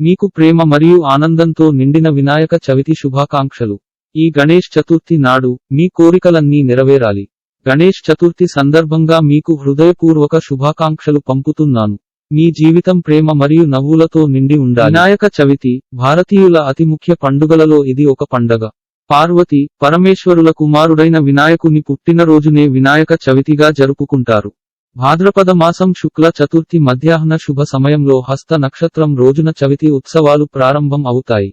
మీకు ప్రేమ మరియు ఆనందంతో నిండిన వినాయక చవితి శుభాకాంక్షలు. ఈ గణేష్ చతుర్థి నాడు మీ కోరికలన్నీ నెరవేరాలి. గణేష్ చతుర్థి సందర్భంగా మీకు హృదయపూర్వక శుభాకాంక్షలు పంపుతున్నాను. మీ జీవితం ప్రేమ మరియు నవ్వులతో నిండి ఉండాలి. వినాయక చవితి భారతీయుల అతి ముఖ్య పండుగలలో ఇది ఒక పండగ. పార్వతి పరమేశ్వరుల కుమారుడైన వినాయకుని పుట్టినరోజునే వినాయక చవితిగా జరుపుకుంటారు. భాద్రపద మాసం శుక్ల చతుర్థి మధ్యాహ్న శుభ సమయంలో హస్త నక్షత్రం రోజున చవితి ఉత్సవాలు ప్రారంభం అవుతాయి.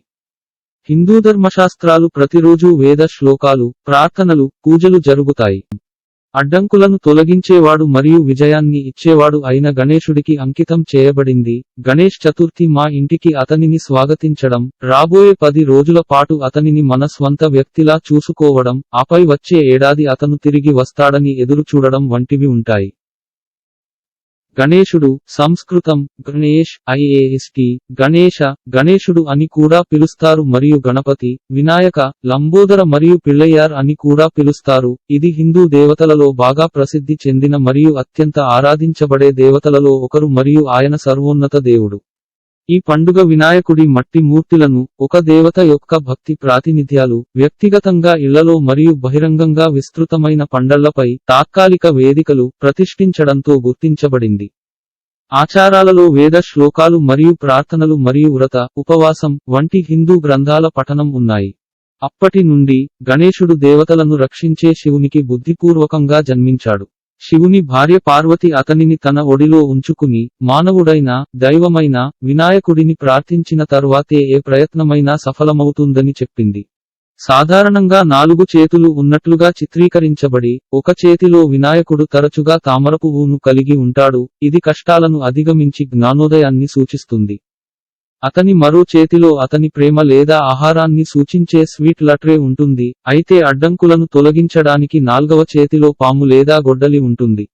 హిందూ ధర్మశాస్త్రాలు ప్రతిరోజు వేద శ్లోకాలు ప్రార్థనలు పూజలు జరుగుతాయి. అడ్డంకులను తొలగించేవాడు మరియు విజయాన్ని ఇచ్చేవాడు అయిన గణేశుడికి అంకితం చేయబడింది. గణేష్ చతుర్థి మా ఇంటికి అతనిని స్వాగతించడం రాబోయే పది రోజుల పాటు అతనిని మన స్వంత వ్యక్తిలా చూసుకోవడం ఆపై వచ్చే ఏడాది అతను తిరిగి వస్తాడని ఎదురు చూడడం వంటివి ఉంటాయి. గణేశుడు సంస్కృతం గణేష్ ఐఏఎస్టి గణేశ గణేశుడు అని కూడా పిలుస్తారు మరియు గణపతి వినాయక లంబోదర మరియు పిళ్ళయ్యార్ అని కూడా పిలుస్తారు. ఇది హిందూ దేవతలలో బాగా ప్రసిద్ధి చెందిన మరియు అత్యంత ఆరాధించబడే దేవతలలో ఒకరు మరియు ఆయన సర్వోన్నత దేవుడు. ఈ పండుగ వినాయకుడి మట్టి మూర్తులను ఒక దేవత యొక్క భక్తి ప్రాతినిధ్యాలు వ్యక్తిగతంగా ఇళ్ళలో మరియు బహిరంగంగా విస్తృతమైన పండళ్ళపై తాత్కాలిక వేదికలు ప్రతిష్ఠించడంతో గుర్తించబడింది. ఆచారాలలో వేద శ్లోకాలు మరియు ప్రార్థనలు మరియు వ్రత ఉపవాసం వంటి హిందూ గ్రంథాల పఠనం ఉన్నాయి. అప్పటి నుండి గణేశుడు దేవతలను రక్షించే శివునికి బుద్ధిపూర్వకంగా జన్మించాడు. శివుని భార్య పార్వతి అతనిని తన ఒడిలో ఉంచుకుని మానవుడైన దైవమైన వినాయకుడిని ప్రార్థించిన తర్వాతే ఏ ప్రయత్నమైనా సఫలమవుతుందని చెప్పింది. సాధారణంగా నాలుగు చేతులు ఉన్నట్లుగా చిత్రీకరించబడి ఒక చేతిలో వినాయకుడు తరచుగా తామరపువ్వును కలిగి ఉంటాడు ఇది కష్టాలను అధిగమించి జ్ఞానోదయాన్ని సూచిస్తుంది. అతని మరో చేతిలో అతని ప్రేమ లేదా ఆహారాన్ని సూచించే స్వీట్ లట్రే ఉంటుంది. అయితే అడ్డంకులను తొలగించడానికి నాల్గవ చేతిలో పాము లేదా గొడ్డలి ఉంటుంది.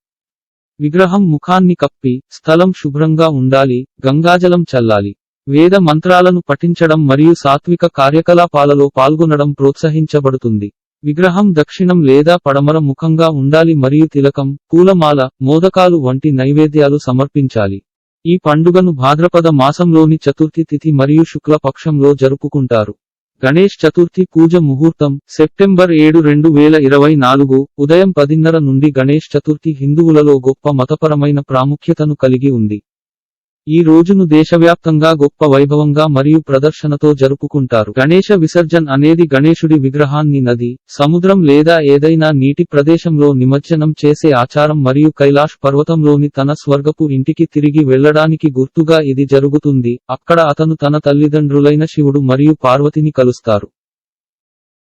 విగ్రహం ముఖాన్ని కప్పి స్థలం శుభ్రంగా ఉండాలి గంగాజలం చల్లాలి. వేద మంత్రాలను పఠించడం మరియు సాత్విక కార్యకలాపాలలో పాల్గొనడం ప్రోత్సహించబడుతుంది. విగ్రహం దక్షిణం లేదా పడమర ముఖంగా ఉండాలి మరియు తిలకం పూలమాల మోదకాలు వంటి నైవేద్యాలు సమర్పించాలి. ఈ పండుగను భాద్రపద మాసంలోని చతుర్థి తిథి మరియు శుక్ల పక్షంలో జరుపుకుంటారు. గణేష్ చతుర్థి పూజ ముహూర్తం సెప్టెంబర్ ఏడు రెండు వేల ఇరవై నాలుగు ఉదయం పదిన్నర నుండి గణేష్ చతుర్థి హిందువులలో గొప్ప మతపరమైన ప్రాముఖ్యతను కలిగి ఉంది. ఈ రోజును దేశవ్యాప్తంగా గొప్ప వైభవంగా మరియు ప్రదర్శనతో జరుపుకుంటారు. గణేశ విసర్జన్ అనేది గణేశుడి విగ్రహాన్ని నది సముద్రం లేదా ఏదైనా నీటి ప్రదేశంలో నిమజ్జనం చేసే ఆచారం మరియు కైలాష్ పర్వతంలోని తన స్వర్గపు ఇంటికి తిరిగి వెళ్ళడానికి గుర్తుగా ఇది జరుగుతుంది. అక్కడ అతను తన తల్లిదండ్రులైన శివుడు మరియు పార్వతిని కలుస్తారు.